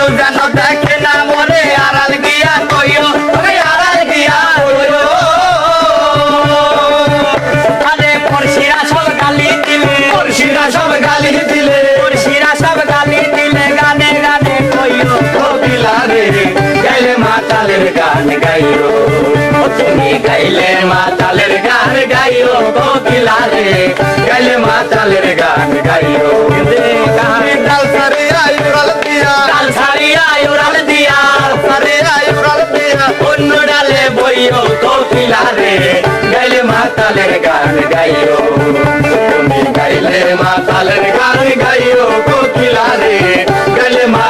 কেউ যেন দেখে না মরে আড়াল গিয়া কইও আড়াল গিয়া কইও। আরে পড়শিরা সব গালি দিলে পড়শিরা সব গালি দিলে। পড়শিরা সব গালি দিলে গানে গানে কইও কোকিলারে গাইলে মাতালের গান গাইও। তুমি গাইলে মাতালের গান গাইও কোকিলারে গাইলে মাতালের গান গাইও। ডালে বইও কোকিলারে গাইলে মাতালের গান গাইও। তুমি গাইলে মাতালের গান গাইও কোকিলারে গাইলে মাতালের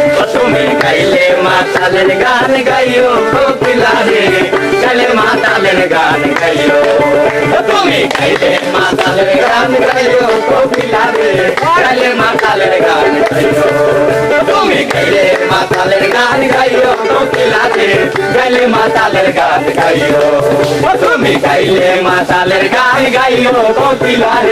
ও তুমি গাইলে মাতালের গান গাইও কোকিলারে গাইলে মাতালের গান গাইও ও তুমি গাইলে মাতালের গান গাইও কোকিলারে গাইলে মাতালের গান গাইও ও তুমি গাইলে মাতালের গান গাইও কোকিলারে গাইলে মাতালের গান গাইও ও তুমি গাইলে মাতালের গান গাইও কোকিলারে